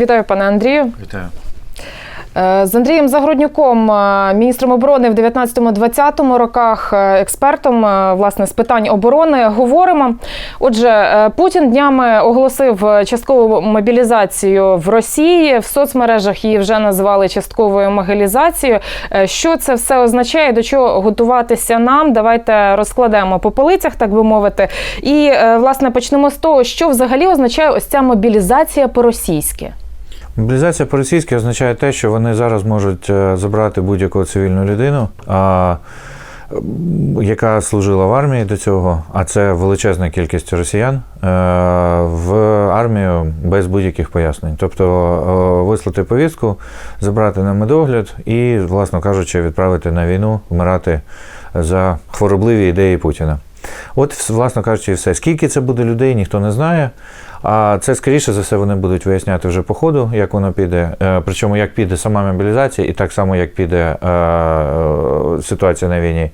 Вітаю, пане Андрію. Вітаю. Е, З Андрієм Загороднюком, е, міністром оборони в 19-20 роках, е, експертом власне з питань оборони говоримо. Отже, Путін днями оголосив часткову мобілізацію в Росії. В соцмережах її вже назвали частковою мобілізацією. Що це все означає? До чого готуватися нам? Давайте розкладемо по полицях, так би мовити. І власне почнемо з того, що взагалі означає ось ця мобілізація по-російськи. Мобілізація по-російськи означає те, що вони зараз можуть е, забрати будь-яку цивільну людину, яка служила в армії до цього, а це величезна кількість росіян, е, в армію без будь-яких пояснень. Тобто е, вислати повістку, забрати на медогляд і, власно кажучи, відправити на війну, вмирати за хворобливі ідеї Путіна. От, власно кажучи, все. Скільки це буде людей, ніхто не знає. А це, скоріше за все, вони будуть виясняти вже по ходу, як воно піде. Е, Причому як піде сама мобілізація, і так само, як піде е, е, ситуація на війні.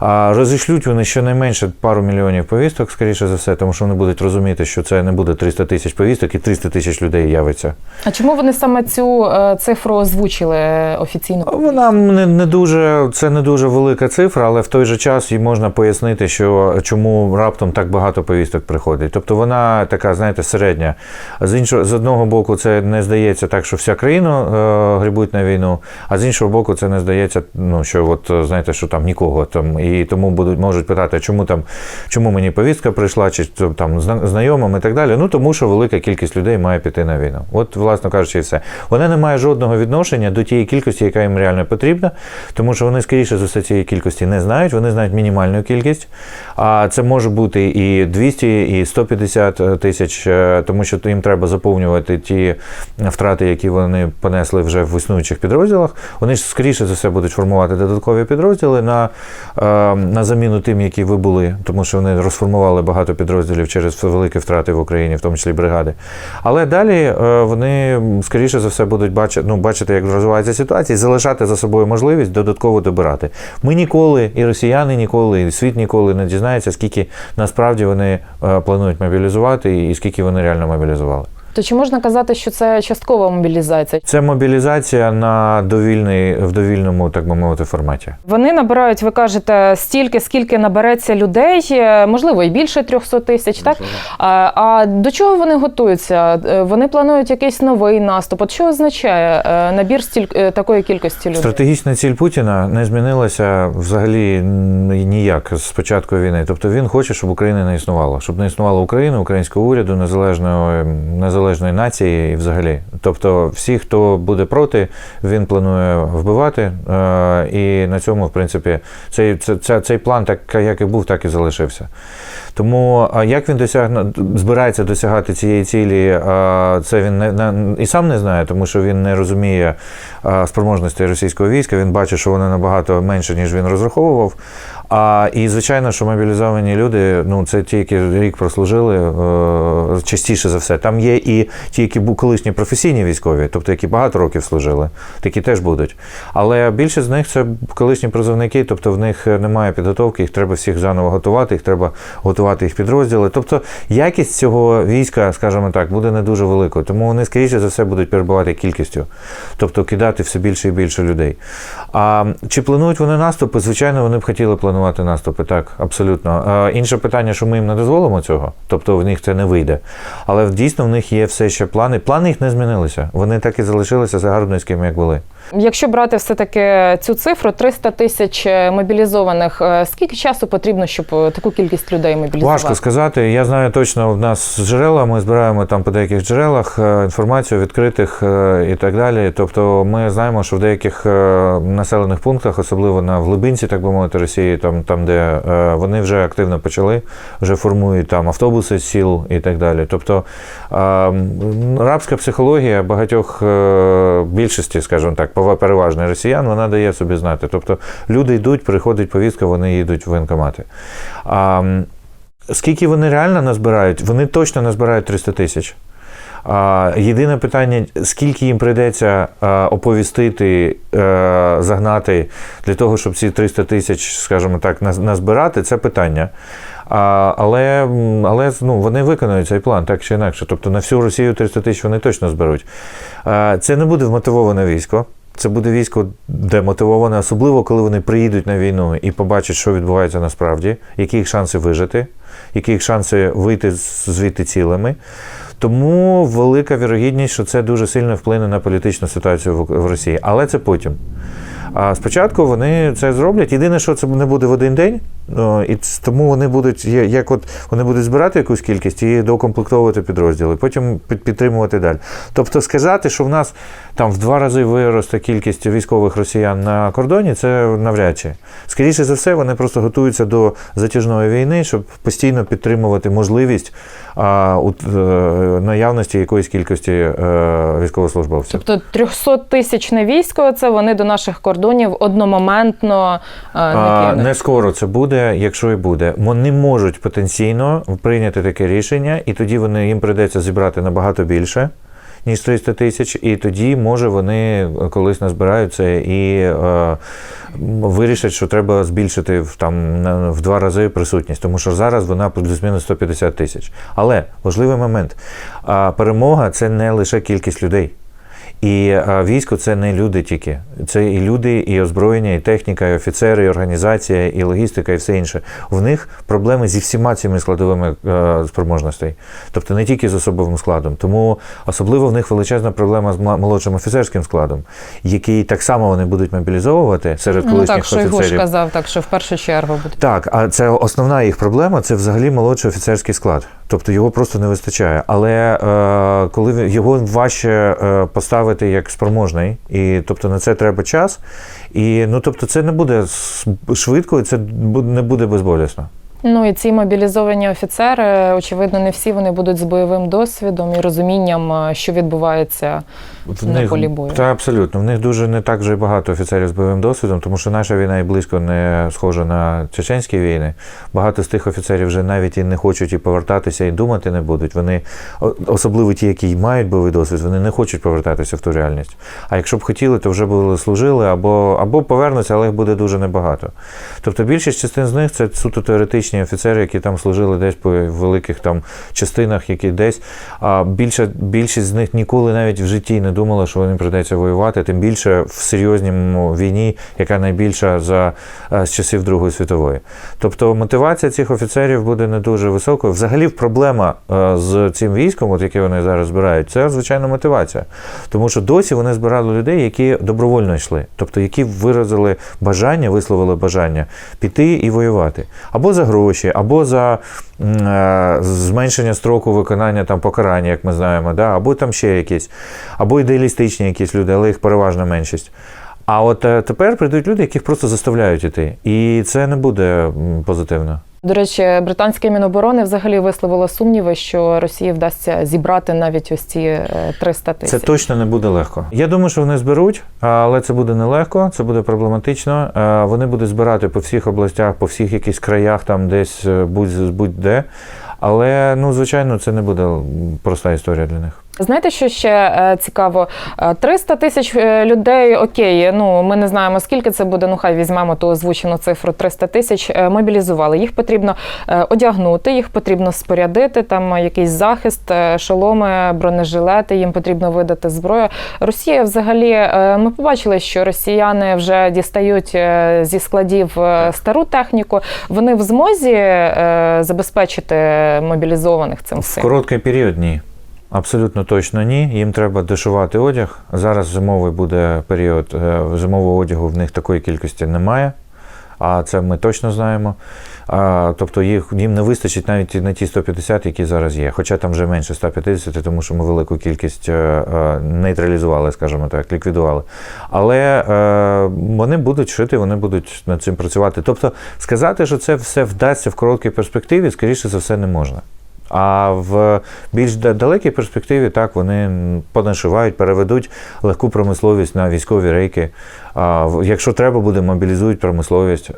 А розішлють вони щонайменше пару мільйонів повісток, скоріше за все, тому що вони будуть розуміти, що це не буде 300 тисяч повісток і 300 тисяч людей явиться. А чому вони саме цю цифру озвучили офіційно? Вона не, не дуже, це не дуже велика цифра, але в той же час їй можна пояснити, що чому раптом так багато повісток приходить. Тобто вона така, знаєте, середня. З іншого, з одного боку, це не здається так, що вся країна е, грибуть на війну, а з іншого боку, це не здається, ну що от е, знаєте, що там нікого там, і тому будуть можуть питати, чому там, чому мені повістка прийшла, чи там знайомим і так далі. Ну тому що велика кількість людей має піти на війну. От, власно кажучи, і все. Вона не має жодного відношення до тієї кількості, яка їм реально потрібна, тому що вони скоріше за все цієї кількості не знають, вони знають мінімальну кількість. А це може бути і 200, і 150 тисяч, е, тому що їм треба заповнювати ті втрати, які вони понесли вже в існуючих підрозділах. Вони ж скоріше за все будуть формувати додаткові підрозділи на, е, на заміну тим, які ви були, тому що вони розформували багато підрозділів через великі втрати в Україні, в тому числі бригади. Але далі е, вони скоріше за все будуть бачити, ну, бачити, як розвивається ситуація, і залишати за собою можливість додатково добирати. Ми ніколи, і росіяни ніколи, і світ ніколи не дізнається, скільки насправді вони планують мобілізувати і скільки вони реально мобілізували. То чи можна казати, що це часткова мобілізація? Це мобілізація на довільний, в довільному, так би мовити, форматі. Вони набирають, ви кажете, стільки, скільки набереться людей, е, можливо, і більше 300 тисяч, так? А, а до чого вони готуються? Е, Вони планують якийсь новий наступ. От що означає е, набір стіль... такої кількості людей? Стратегічна ціль Путіна не змінилася взагалі ніяк з початку війни. Тобто він хоче, щоб Україна не існувала, щоб не існувала Україна, українського уряду, незалежної, незалежної нації і взагалі. Тобто, всі, хто буде проти, він планує вбивати. е, І на цьому, в принципі, цей, це, це, цей план, так як і був, так і залишився. Тому як він досягне збирається досягати цієї цілі, це він не, і сам не знає, тому що він не розуміє а, спроможності російського війська. Він бачить, що вони набагато менше, ніж він розраховував. А і звичайно, що мобілізовані люди, ну це ті, які рік прослужили е, частіше за все. Там є і ті, які були колишні професійні військові, тобто які багато років служили, такі теж будуть. Але більшість з них це колишні призовники, тобто в них немає підготовки, їх треба всіх заново готувати, їх треба готувати їх підрозділи. Тобто якість цього війська, скажімо так, буде не дуже великою. Тому вони скоріше за все будуть перебувати кількістю, тобто кидати все більше і більше людей. А чи планують вони наступи? Звичайно, вони б хотіли планувати наступи, так, абсолютно. Інше питання, що ми їм не дозволимо цього, тобто в них це не вийде. Але дійсно в них є все ще плани. Плани їх не змінилися. Вони так і залишилися загарбницькими, як були. Якщо брати все-таки цю цифру 300 тисяч е, мобілізованих, е, скільки часу потрібно, щоб е, таку кількість людей мобілізувати? Важко сказати. Я знаю точно, в нас джерела, ми збираємо там по деяких джерелах інформацію відкритих і так далі. Тобто ми знаємо, що в деяких населених пунктах, особливо на глибинці, так би мовити, Росії, там, там де вони вже активно почали, вже формують там автобуси сіл і так далі. Тобто е, рабська психологія багатьох більшості, скажімо так, переважно росіян, вона дає собі знати. Тобто люди йдуть, приходить повістка, вони їдуть в воєнкомати. А, Скільки вони реально назбирають? Вони точно назбирають 300 тисяч. Єдине питання, скільки їм прийдеться оповістити, е, загнати для того, щоб ці 300 тисяч, скажімо так, назбирати, це питання. Але але ну, вони виконають цей план так чи інакше. Тобто на всю Росію 300 тисяч вони точно зберуть. Це не буде вмотивоване військо. Це буде військо демотивоване, особливо коли вони приїдуть на війну і побачать, що відбувається насправді, які їх шанси вижити, які їх шанси вийти звідти цілими. Тому велика вірогідність, що це дуже сильно вплине на політичну ситуацію в Росії. Але це потім. А спочатку вони це зроблять. Єдине, що це не буде в один день, і тому вони будуть як от вони будуть збирати якусь кількість і доукомплектовувати підрозділи, потім під- підтримувати далі. Тобто сказати, що в нас там в два рази виросте кількість військових росіян на кордоні, це навряд чи. Скоріше за все, вони просто готуються до затяжної війни, щоб постійно підтримувати можливість а, у, е, наявності якоїсь кількості е, військовослужбовців. Тобто 300 тисячне військо це вони до наших кордонів одномоментно е, не кинуть. не скоро це буде, якщо і буде. Вони можуть потенційно прийняти таке рішення, і тоді вони їм прийдеться зібрати набагато більше. Ніж 300 тисяч, і тоді, може, вони колись назбирають це і е, вирішать, що треба збільшити в, там, в два рази присутність, тому що зараз вона плюс-мінус 150 тисяч. Але важливий момент: перемога це не лише кількість людей. І військо це не люди тільки. Це і люди, і озброєння, і техніка, і офіцери, і організація, і логістика, і все інше. В них проблеми зі всіма цими складовими е, спроможностей, тобто не тільки з особовим складом. Тому особливо в них величезна проблема з молодшим офіцерським складом, який так само вони будуть мобілізовувати серед Ну колишніх так, Шойгу ж офіцерів. казав, так що в першу чергу буде. Так, а це основна їх проблема це взагалі молодший офіцерський склад. Тобто його просто не вистачає. Але е, коли його важче е, поставити як спроможний, і тобто на це треба час. І ну тобто це не буде швидко, і це не буде безболісно. Ну і ці мобілізовані офіцери, очевидно, не всі вони будуть з бойовим досвідом і розумінням, е, що відбувається В на полі бою. Та абсолютно. В них дуже не так вже багато офіцерів з бойовим досвідом, тому що наша війна і близько не схожа на чеченські війни. Багато з тих офіцерів вже навіть і не хочуть і повертатися, і думати не будуть. Вони, особливо ті, які мають бойовий досвід, вони не хочуть повертатися в ту реальність. А якщо б хотіли, то вже були служили або, або повернуться, але їх буде дуже небагато. Тобто більшість частин з них це суто теоретичні офіцери, які там служили десь по великих там частинах, які десь. А більше, більшість з них ніколи навіть в житті не думала, що їм прийдеться воювати, тим більше в серйозній війні, яка найбільша за е, з часів Другої світової. Тобто мотивація цих офіцерів буде не дуже високою. Взагалі, проблема е, з цим військом, от яке вони зараз збирають, це звичайно мотивація. Тому що досі вони збирали людей, які добровольно йшли, тобто які виразили бажання, висловили бажання піти і воювати або за гроші, або за е, зменшення строку виконання там покарання, як ми знаємо, да? або там ще якісь, або ідеалістичні якісь люди, але їх переважна меншість. А от е, тепер прийдуть люди, яких просто заставляють іти, і це не буде позитивно. До речі, британське міноборони взагалі висловило сумніви, що Росії вдасться зібрати навіть ось ці е, 300 Це точно не буде легко. Я думаю, що вони зберуть, але це буде нелегко, це буде проблематично. Е, Вони будуть збирати по всіх областях, по всіх якихось краях, там десь е, будь- будь-де. Але ну, звичайно, це не буде проста історія для них. Знаєте, що ще е, цікаво? Е, 300 тисяч е, людей, окей, ну ми не знаємо скільки це буде. Ну хай візьмемо ту озвучену цифру 300 тисяч. е, Мобілізували. Їх потрібно е, одягнути, їх потрібно спорядити. Там е, якийсь захист, е, шоломи, бронежилети. Їм потрібно видати зброю. Росія, взагалі, е, ми побачили, що росіяни вже дістають е, зі складів е, стару техніку. Вони в змозі е, забезпечити мобілізованих цим В короткий період ні. Абсолютно точно ні. Їм треба дешувати одяг. Зараз зимовий буде період е, зимового одягу в них такої кількості немає. А це ми точно знаємо. А, тобто їх, їм не вистачить навіть на ті 150, які зараз є. Хоча там вже менше 150, тому що ми велику кількість е, е, нейтралізували, скажімо так, ліквідували. Але е, вони будуть шити, вони будуть над цим працювати. Тобто сказати, що це все вдасться в короткій перспективі, скоріше за все, не можна. А в більш далекій перспективі так вони понашивають, переведуть легку промисловість на військові рейки. Якщо треба буде, мобілізують промисловість.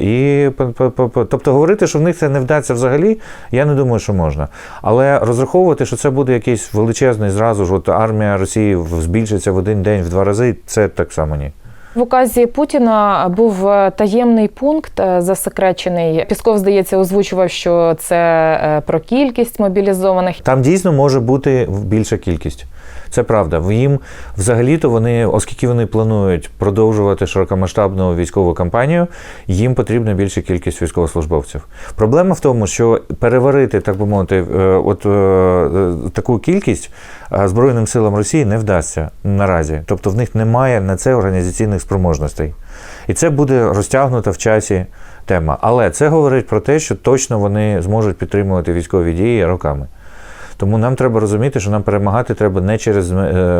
І по- по- тобто говорити, що в них це не вдасться взагалі, я не думаю, що можна. Але розраховувати, що це буде якийсь величезний зразу ж, от армія Росії збільшиться в один день в два рази, це так само ні. В указі Путіна був е, таємний пункт е, засекречений. Пісков, здається, озвучував, що це е, про кількість мобілізованих. Там дійсно може бути більша кількість. Це правда. Їм взагалі-то вони, оскільки вони планують продовжувати широкомасштабну військову кампанію, їм потрібна більша кількість військовослужбовців. Проблема в тому, що переварити, так би мовити, е, от е, таку кількість е, Збройним силам Росії не вдасться наразі. Тобто в них немає на це організаційних спроможностей. І це буде розтягнута в часі тема. Але це говорить про те, що точно вони зможуть підтримувати військові дії роками. Тому нам треба розуміти, що нам перемагати треба не через, е,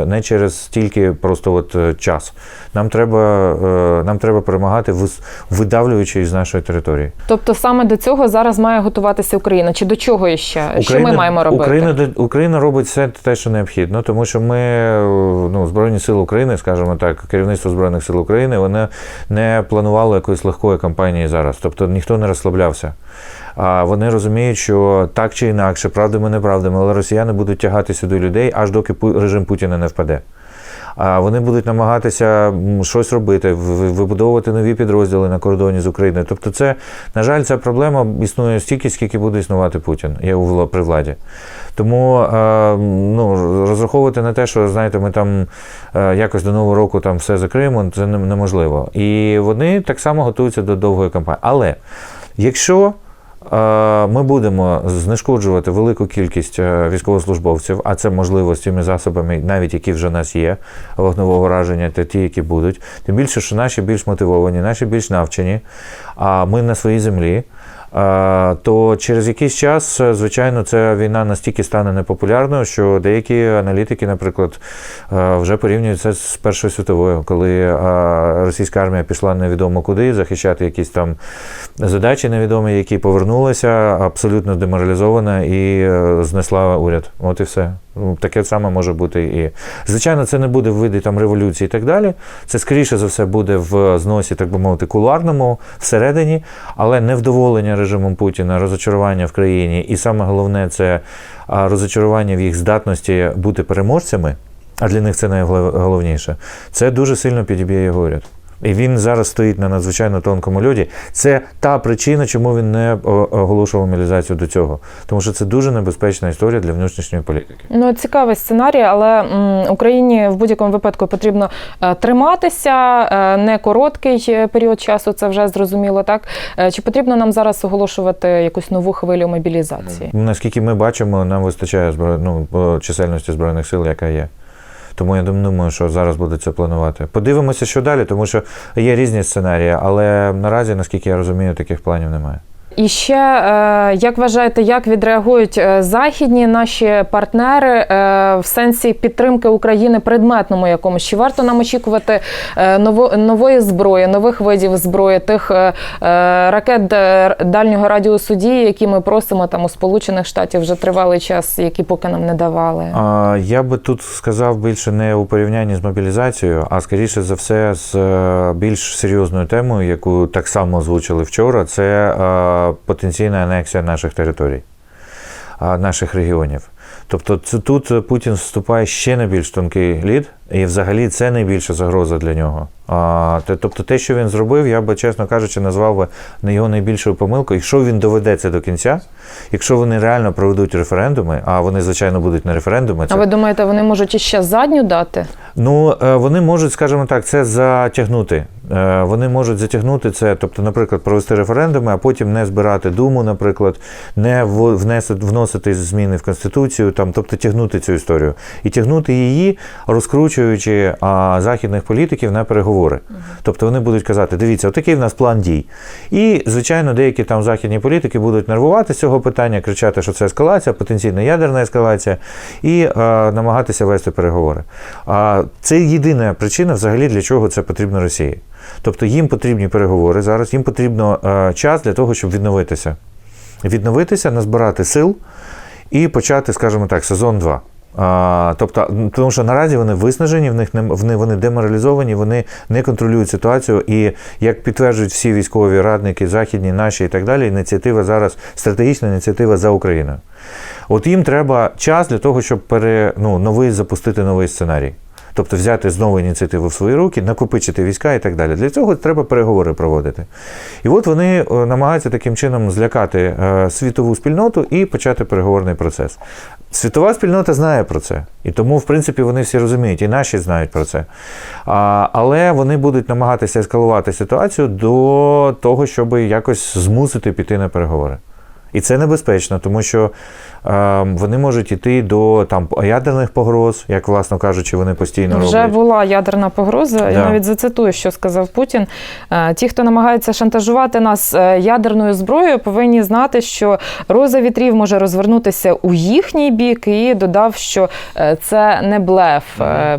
не через тільки просто от е, час. Нам треба, е, нам треба перемагати, видавлюючи із нашої території. Тобто саме до цього зараз має готуватися Україна. Чи до чого іще? що ми маємо робити? Україна, Україна робить все те, що необхідно, тому що ми, ну, Збройні Сили України, скажімо так, керівництво Збройних сил України, вони не планувало якоїсь легкої кампанії зараз. Тобто ніхто не розслаблявся. Вони розуміють, що так чи інакше, правдами, неправдами, але росіяни будуть тягати сюди людей, аж доки режим Путіна не впаде. А вони будуть намагатися щось робити, вибудовувати нові підрозділи на кордоні з Україною. Тобто, це, на жаль, ця проблема існує стільки, скільки буде існувати Путін вла- при владі. Тому ну, розраховувати на те, що знаєте, ми там е, якось до нового року там все закриємо, це неможливо. І вони так само готуються до довгої кампанії. Але якщо ми будемо знешкоджувати велику кількість е, військовослужбовців, а це можливо з цими засобами, навіть які вже в нас є, вогневого враження, та ті, які будуть. Тим більше, що наші більш мотивовані, наші більш навчені, а ми на своїй землі. То через якийсь час, е, звичайно, ця війна настільки стане непопулярною, що деякі аналітики, наприклад, е, вже порівнюють це з Першою світовою, коли е, російська армія пішла невідомо куди захищати якісь там задачі невідомі, які повернулася абсолютно деморалізована і знесла уряд. От і все. Ну, Таке саме може бути і. Звичайно, це не буде в виді там революції і так далі. Це скоріше за все буде в зносі, так би мовити, кулуарному всередині, але невдоволення режимом Путіна, розочарування в країні, і саме головне це розочарування в їх здатності бути переможцями. А для них це найголовніше. Це дуже сильно підіб'є його уряд. І він зараз стоїть на надзвичайно тонкому льоді. Це та причина, чому він не оголошував мобілізацію до цього. Тому що це дуже небезпечна історія для внутрішньої політики. Ну, цікавий сценарій, але м, Україні в будь-якому випадку потрібно е, триматися, е, не короткий е, період часу, це вже зрозуміло, так? Е, Чи потрібно нам зараз оголошувати якусь нову хвилю мобілізації? Наскільки ми бачимо, нам вистачає збро... ну, чисельності збройних сил, яка є. Тому я дум- думаю, що зараз буде це планувати. Подивимося, що далі, тому що є різні сценарії, але наразі, наскільки я розумію, таких планів немає. І ще е, як вважаєте, як відреагують е, західні наші партнери е, в сенсі підтримки України предметному якомусь? Чи варто нам очікувати нової зброї, нових видів зброї, тих ракет дальнього радіусу дії, які ми просимо там у Сполучених Штатів вже тривалий час, які поки нам не давали? Я би тут сказав більше не у порівнянні з мобілізацією, а скоріше за все з більш серйозною темою, яку так само озвучили вчора, це потенційна анексія наших територій, наших регіонів. Тобто це тут Путін вступає ще на більш тонкий лід, і взагалі це найбільша загроза для нього. Тобто те, що він зробив, я би, чесно кажучи, назвав би не його найбільшою помилкою. Якщо він доведе це до кінця, якщо вони реально проведуть референдуми, а вони, звичайно, будуть не референдуми, це А ви думаєте, вони можуть іще задню дати? Ну, е, вони можуть, скажімо так, це затягнути. Е, Вони можуть затягнути це, тобто, наприклад, провести референдуми, а потім не збирати думу, наприклад, не вносити зміни в конституцію, там, тобто тягнути цю історію і тягнути її, розкручуючи а, західних політиків на переговори. Тобто вони будуть казати: дивіться, отакий в нас план дій. І, звичайно, деякі там західні політики будуть нервувати з цього питання, кричати, що це ескалація, потенційна ядерна ескалація, і е, намагатися вести переговори. А це єдина причина, взагалі, для чого це потрібно Росії. Тобто їм потрібні переговори зараз, їм потрібно е, час для того, щоб відновитися. Відновитися, назбирати сил і почати, скажімо так, сезон 2. А, тобто, тому що наразі вони виснажені, в них не вони, вони деморалізовані, вони не контролюють ситуацію. І як підтверджують всі військові радники, західні, наші і так далі, ініціатива зараз стратегічна ініціатива за Україною. От їм треба час для того, щоб пере, ну, новий запустити новий сценарій. Тобто взяти знову ініціативу в свої руки, накопичити війська і так далі. Для цього треба переговори проводити. І от вони е, намагаються таким чином злякати е, світову спільноту і почати переговорний процес. Світова спільнота знає про це, і тому, в принципі, вони всі розуміють, і наші знають про це. А, але вони будуть намагатися ескалувати ситуацію до того, щоб якось змусити піти на переговори. І це небезпечно, тому що вони можуть йти до там ядерних погроз, як власно кажучи, вони постійно Вже роблять. була ядерна погроза. Я навіть зацитую, що сказав Путін. Е, Ті, хто намагаються шантажувати нас е, ядерною зброєю, повинні знати, що роза вітрів може розвернутися у їхній бік, і додав, що е, це не блеф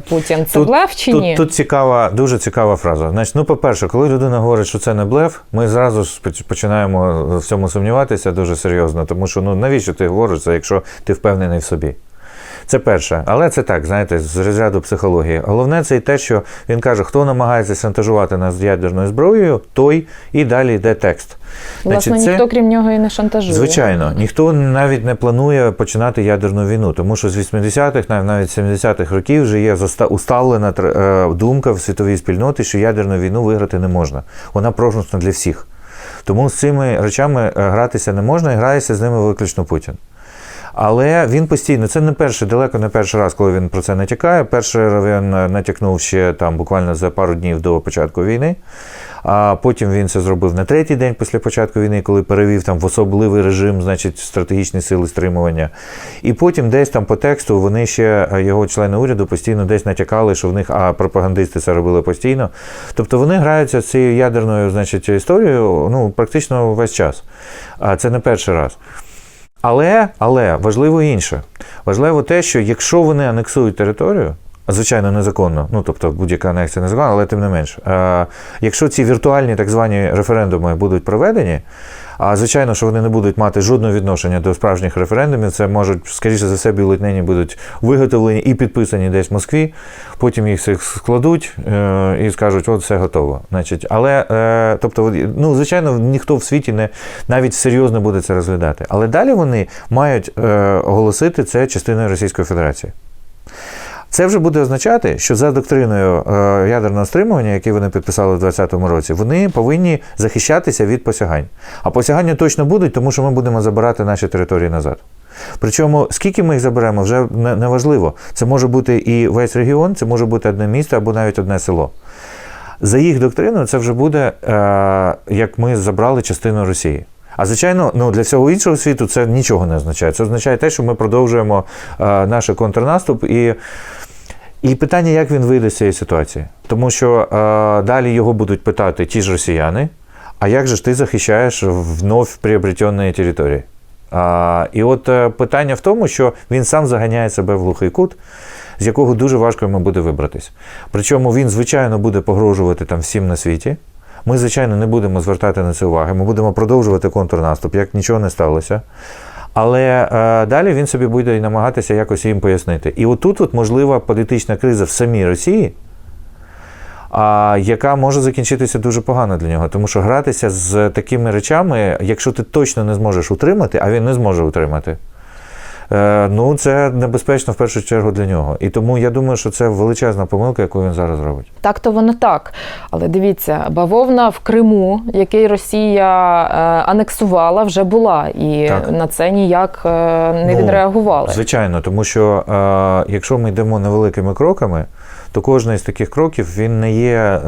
Путін. Це Тут- блеф чи тут, ні? Тут цікава, дуже цікава фраза. Значить, ну, по-перше, коли людина говорить, що це не блеф, ми зразу ж починаємо в цьому сумніватися дуже серйозно, тому що ну навіщо ти говориш це, якщо ти впевнений в собі? Це перше, але це так, знаєте, з розряду психології. Головне це і те, що він каже, хто намагається шантажувати нас ядерною зброєю, той і далі йде текст. Власне, це- ніхто крім нього і не шантажує. Звичайно, ніхто навіть не планує починати ядерну війну, тому що з 80-х, навіть 70-х років вже є усталена е, думка в світовій спільноті, що ядерну війну виграти не можна. Вона прогнозна для всіх. Тому з цими речами е, гратися не можна і грається з ними виключно Путін. Але він постійно, це не перший, далеко не перший раз, коли він про це натякає. Перший він е, натякнув ще там буквально за пару днів до початку війни. А потім він це зробив на третій день після початку війни, коли перевів там в особливий режим, значить, стратегічні сили стримування. І потім десь там по тексту вони ще, е, його члени уряду, постійно десь натякали, що в них, а пропагандисти це робили постійно. Тобто вони граються з цією ядерною, значить, історією ну, практично весь час. А це не перший раз. Але, але важливо інше. Важливо те, що якщо вони анексують територію, звичайно, незаконно, ну тобто будь-яка анексія незаконна, але тим не менш, якщо ці віртуальні так звані референдуми будуть проведені, а звичайно, що вони не будуть мати жодного відношення до справжніх референдумів, це можуть, скоріше за все, бюлетені будуть виготовлені і підписані десь в Москві, потім їх складуть е, і скажуть, от все готово. Значить, але, е, тобто, ну, звичайно, ніхто в світі не навіть серйозно буде це розглядати. Але далі вони мають е, оголосити це частиною Російської Федерації. Це вже буде означати, що за доктриною е, ядерного стримування, яке вони підписали в 2020 році, вони повинні захищатися від посягань. А посягання точно будуть, тому що ми будемо забирати наші території назад. Причому, скільки ми їх заберемо, вже не, не важливо. Це може бути і весь регіон, це може бути одне місто або навіть одне село. За їх доктриною, це вже буде, е, як ми забрали частину Росії. А звичайно, ну для всього іншого світу це нічого не означає. Це означає те, що ми продовжуємо е, наш контрнаступ і. І питання, як він вийде з цієї ситуації. Тому що е, далі його будуть питати ті ж росіяни, а як же ж ти захищаєш вновь приобретені території? А, і от е, питання в тому, що він сам заганяє себе в глухий кут, з якого дуже важко йому буде вибратись. Причому він, звичайно, буде погрожувати там всім на світі. Ми, звичайно, не будемо звертати на це уваги. Ми будемо продовжувати контрнаступ, як нічого не сталося. Але е, далі він собі буде намагатися якось їм пояснити. І отут от можлива політична криза в самій Росії, а, яка може закінчитися дуже погано для нього. Тому що гратися з такими речами, якщо ти точно не зможеш утримати, а він не зможе утримати. Е, Ну, це небезпечно в першу чергу для нього. І тому я думаю, що це величезна помилка, яку він зараз робить. Так то воно так. Але дивіться, бавовна в Криму, який Росія е, анексувала, вже була, і Так. на це ніяк е, не Ну, відреагували. Звичайно, тому що якщо ми йдемо невеликими кроками, то кожен із таких кроків він не є,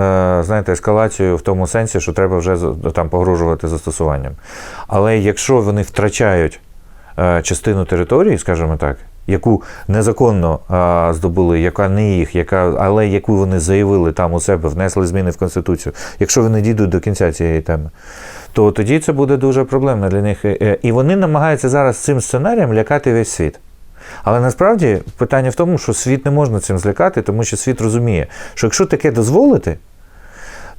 знаєте, ескалацією в тому сенсі, що треба вже там погрожувати застосуванням. Але якщо вони втрачають частину території, скажімо так, яку незаконно е, здобули, яка не їх, яка, але яку вони заявили там у себе, внесли зміни в Конституцію, якщо вони дійдуть до кінця цієї теми, то тоді це буде дуже проблемно для них. Е, І вони намагаються зараз цим сценарієм лякати весь світ. Але насправді питання в тому, що світ не можна цим злякати, тому що світ розуміє, що якщо таке дозволити,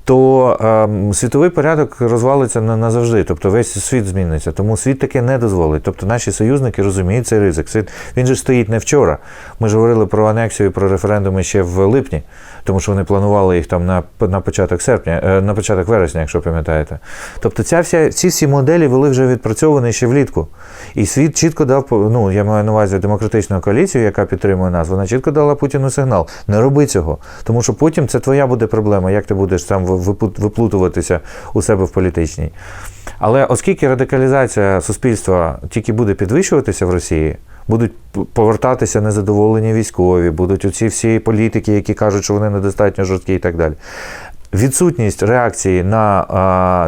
то ем, світовий порядок розвалиться на- назавжди. Тобто весь світ зміниться. Тому світ таке не дозволить. Тобто наші союзники розуміють цей ризик. Світ, він же стоїть не вчора. Ми ж говорили про анексію, про референдуми ще в липні, тому що вони планували їх там на, на початок серпня, е, на початок вересня, якщо пам'ятаєте. Тобто ця вся, ці всі моделі були вже відпрацьовані ще влітку. І світ чітко дав, ну я маю на увазі демократичну коаліцію, яка підтримує нас, вона чітко дала Путіну сигнал. Не роби цього. Тому що потім це твоя буде проблема, як ти будеш там випут- виплутуватися у себе в політичній. Але оскільки радикалізація суспільства тільки буде підвищуватися в Росії, будуть повертатися незадоволені військові, будуть оці всі політики, які кажуть, що вони недостатньо жорсткі і так далі. Відсутність реакції на,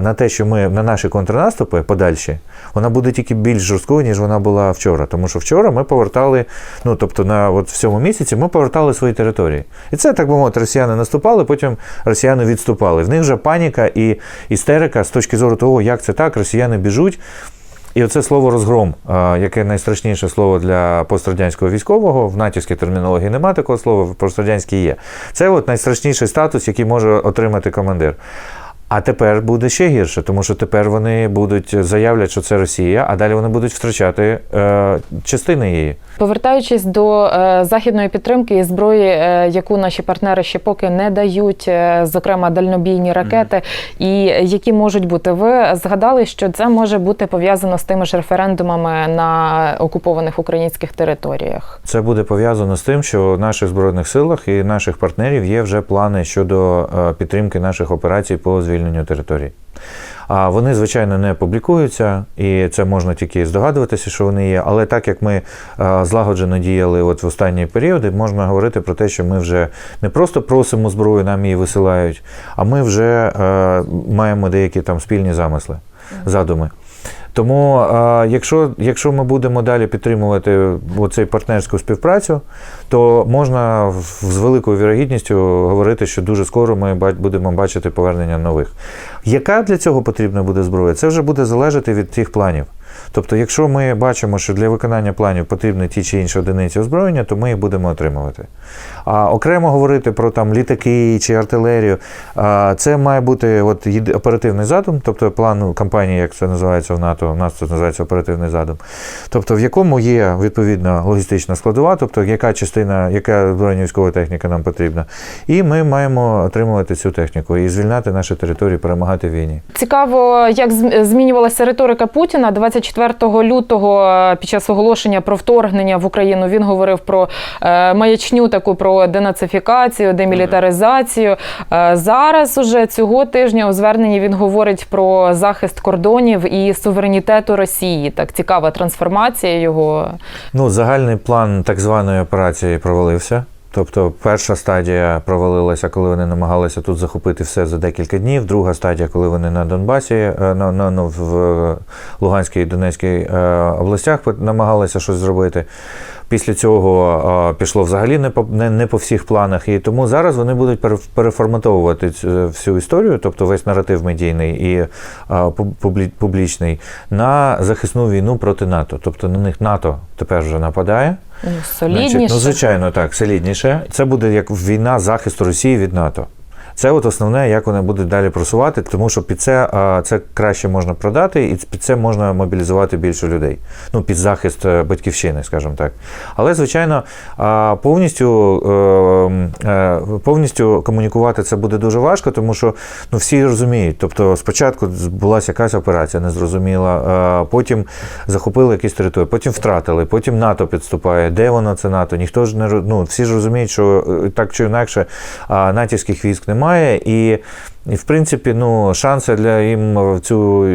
на те, що ми на наші контрнаступи подальші, вона буде тільки більш жорсткою, ніж вона була вчора. Тому що вчора ми повертали, ну тобто на от в цьому місяці ми повертали свої території. І це так би мовити, росіяни наступали, потім росіяни відступали. В них вже паніка і істерика з точки зору того, як це так, росіяни біжуть. І оце слово розгром, яке найстрашніше слово для пострадянського військового. В натівській термінології немає такого слова, в пострадянській є. Це от найстрашніший статус, який може отримати командир. А тепер буде ще гірше, тому що тепер вони будуть заявлять, що це Росія, а далі вони будуть втрачати е, частини її. Повертаючись до е, західної підтримки і зброї, е, яку наші партнери ще поки не дають, е, зокрема дальнобійні ракети, і які можуть бути, ви згадали, що це може бути пов'язано з тими ж референдумами на окупованих українських територіях. Це буде пов'язано з тим, що в наших збройних силах і наших партнерів є вже плани щодо е, підтримки наших операцій по звільненню територій. А вони, звичайно, не публікуються, і це можна тільки здогадуватися, що вони є. Але так як ми е, злагоджено діяли от в останні періоди, можна говорити про те, що ми вже не просто просимо зброю, нам її висилають, а ми вже е, маємо деякі там спільні замисли, задуми. Тому, якщо, якщо ми будемо далі підтримувати оцей партнерську співпрацю, то можна з великою вірогідністю говорити, що дуже скоро ми будемо бачити повернення нових. Яка для цього потрібна буде зброя? Це вже буде залежати від тих планів. Тобто, якщо ми бачимо, що для виконання планів потрібні ті чи інші одиниці озброєння, то ми їх будемо отримувати. А окремо говорити про там літаки чи артилерію, це має бути от оперативний задум, тобто план кампанії, як це називається в НАТО, у нас це називається оперативний задум. Тобто, в якому є відповідна логістична складова, тобто яка частина, яка збройна військова техніка нам потрібна. І ми маємо отримувати цю техніку і звільняти наші території, перемагати війні. Цікаво, як змінювалася риторика Путіна 24 лютого е, під час оголошення про вторгнення в Україну. Він говорив про е, маячню таку про денацифікацію, демілітаризацію. Е, зараз уже цього тижня у зверненні він говорить про захист кордонів і суверенітету Росії. Так цікава трансформація його. Ну, загальний план так званої операції провалився. Тобто, перша стадія провалилася, коли вони намагалися тут захопити все за декілька днів. Друга стадія, коли вони на Донбасі, е, на, на, ну, в Луганській і Донецькій е, областях намагалися щось зробити. Після цього е, пішло взагалі не по не, не по всіх планах, і тому зараз вони будуть пере- переформатовувати цю всю історію, тобто весь наратив медійний і публі- публічний, на захисну війну проти НАТО. Тобто на них НАТО тепер вже нападає. Ну, Значить, ну, звичайно, так, солідніше. Це буде як війна захисту Росії від НАТО. Це от основне, як вони будуть далі просувати, тому що під це, це краще можна продати, і під це можна мобілізувати більше людей. Ну, під захист е, батьківщини, скажімо так. Але, звичайно, повністю, е, е, повністю комунікувати це буде дуже важко, тому що ну, всі розуміють. Тобто, спочатку була якась операція незрозуміла, потім захопили якісь території, потім втратили, потім НАТО підступає. Де воно це НАТО? Ніхто ж не ну, всі ж розуміють, що так чи інакше натівських військ немає, і, і в принципі, ну, шанси для їм цю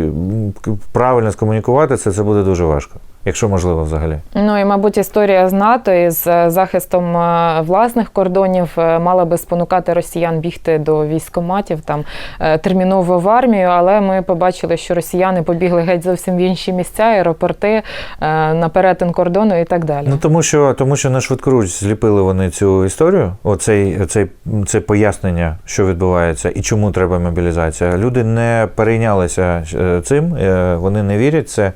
правильно скомунікувати це, це буде дуже важко, якщо можливо взагалі. Ну і мабуть, історія з НАТО із е, захистом е, власних кордонів е, мала би спонукати росіян бігти до військоматів там терміново в армію. Але ми побачили, що росіяни побігли геть зовсім в інші місця, аеропорти на перетин кордону і так далі. Ну тому що тому, що на швидкоруч зліпили вони цю історію, оцей, оцей це пояснення, що відбувається і чому треба мобілізація. Люди не перейнялися цим, вони не вірять це.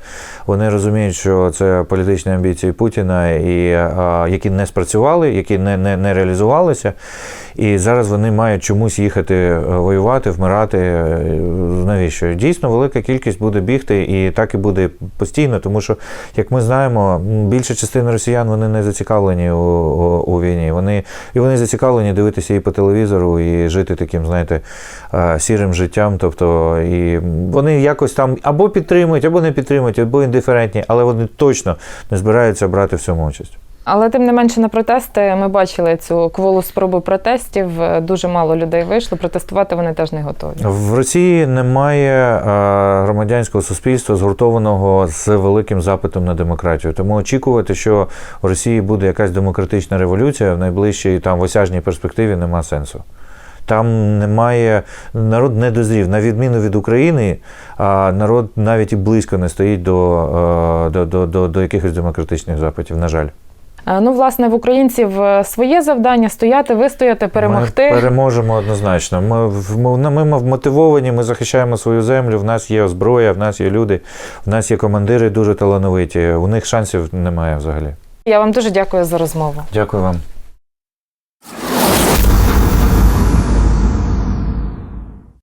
Вони розуміють, що це політичні амбіції Путіна, і, а, які не спрацювали, які не, не, не реалізувалися. І зараз вони мають чомусь їхати е, воювати, вмирати. Е, Навіщо? Дійсно, велика кількість буде бігти, і так і буде постійно, тому що, як ми знаємо, більша частина росіян вони не зацікавлені у, у, у війні. Вони, і вони зацікавлені дивитися і по телевізору, і жити таким, знаєте, е, сірим життям. Тобто, і вони якось там або підтримують, або не підтримують, або індиферентні, але вони точно не збираються брати в цьому участь. Але тим не менше на протести ми бачили цю кволу спробу протестів. Е, Дуже мало людей вийшло. Протестувати вони теж не готові. В Росії немає е, громадянського суспільства згуртованого з великим запитом на демократію. Тому очікувати, що в Росії буде якась демократична революція в найближчій там в осяжній перспективі, нема сенсу. Там немає народ не дозрів. На відміну від України, а народ навіть і близько не стоїть до, е, до, до, до, до якихось демократичних запитів. На жаль, Е, Ну, власне, в українців е, своє завдання стояти, вистояти, перемогти. Ми переможемо однозначно. Ми, в- ми, ми, ми вмотивовані, ми захищаємо свою землю. В нас є зброя, в нас є люди, в нас є командири дуже талановиті. У них шансів немає взагалі. Я вам дуже дякую за розмову. Дякую вам.